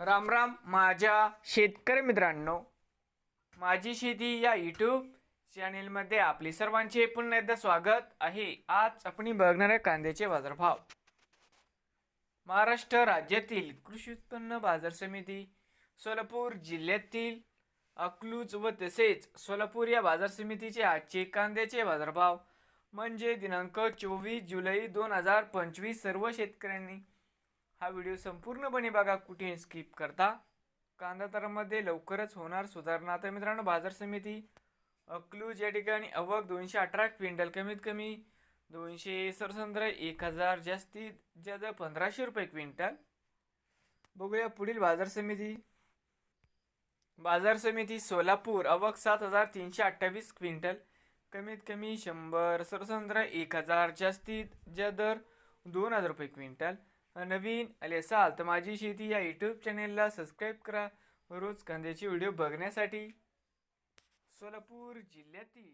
राम राम माझ्या शेतकरी मित्रांनो. माझी शेती या यूट्यूब चॅनेलमध्ये आपले सर्वांचे पुन्हा एकदा स्वागत आहे. आज आपण बघणार आहे कांद्याचे बाजारभाव. महाराष्ट्र राज्यातील कृषी उत्पन्न बाजार समिती सोलापूर जिल्ह्यातील अकलूज व तसेच सोलापूर या बाजार समितीचे आजचे कांद्याचे बाजारभाव. म्हणजे दिनांक चोवीस जुलै दोन हजार पंचवीस सर्व शेतकऱ्यांनी हा व्हिडिओ संपूर्णपणे बघा कुठे स्किप करता. कांदा दरामध्ये लवकरच होणार सुधारणा. तर मित्रांनो बाजार समिती अक्लूज या ठिकाणी अवक दोनशे अठरा क्विंटल कमीत कमी दोनशे सरसंद्र एक हजार जास्तीत जास्त पंधराशे रुपये क्विंटल. बघूया पुढील बाजार समिती. बाजार समिती सोलापूर अवक सात हजार तीनशे अठ्ठावीस क्विंटल. कमीत कमी शंभर सरसंद्र एक हजार जास्तीत जास्त दर दोन हजार रुपये क्विंटल. नवीन आले असाल तर माझी शेती या यूट्यूब चॅनेलला सबस्क्राईब करा. रोज कांद्याचे व्हिडिओ बघण्यासाठी सोलापूर जिल्ह्यातील